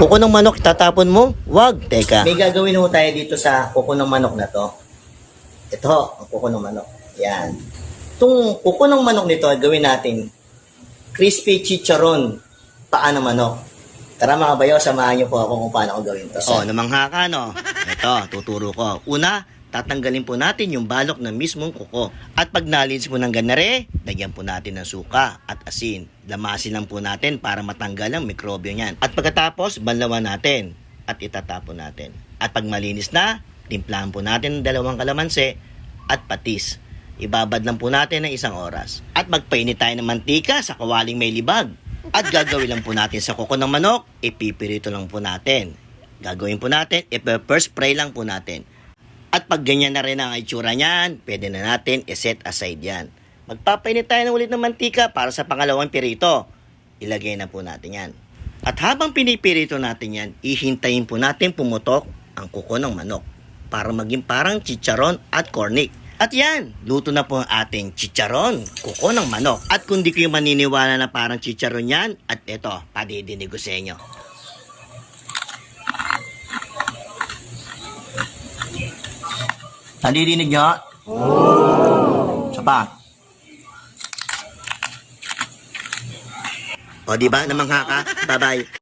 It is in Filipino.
Kuko ng manok, itatapon mo? Wag, teka. May gagawin ho tayo dito sa kuko ng manok na to. Ito, ang kuko ng manok. Yan. Itong kuko ng manok nito, gawin natin crispy chicharon paa ng manok. Tara mga bayo, samahan niyo po ako kung paano ko gawin to. Oh, namangha ka, no? Ito, tuturo ko. Una, tatanggalin po natin yung balok ng mismong kuko. At pag nalinis po ng ganare, lagyan po natin ng suka at asin. Lamasin lang po natin para matanggal ang mikrobyo niyan. At pagkatapos, banlawan natin at itatapon natin. At pag malinis na, timplahan po natin ng dalawang kalamansi at patis. Ibabad lang po natin ng isang oras. At magpainit tayo ng mantika sa kawaling may libag. At gagawin lang po natin sa kuko ng manok, ipipirito lang po natin. Gagawin po natin, ipe-first spray lang po natin. Pag ganyan na rin ang itsura niyan, pwede na natin i-set aside yan. Magpapainit tayo ng ulit ng mantika para sa pangalawang pirito. Ilagay na po natin yan. At habang pinipirito natin yan, ihintayin po natin pumutok ang kuko ng manok para maging parang chicharon at cornic. At yan, luto na po ang ating chicharon, kuko ng manok. At kung di kayo maniniwala na parang chicharon yan, at ito, padidinig ko sa inyo. Nadidinig nyo? Isa pa. O, di ba? Namangha ka? Bye-bye.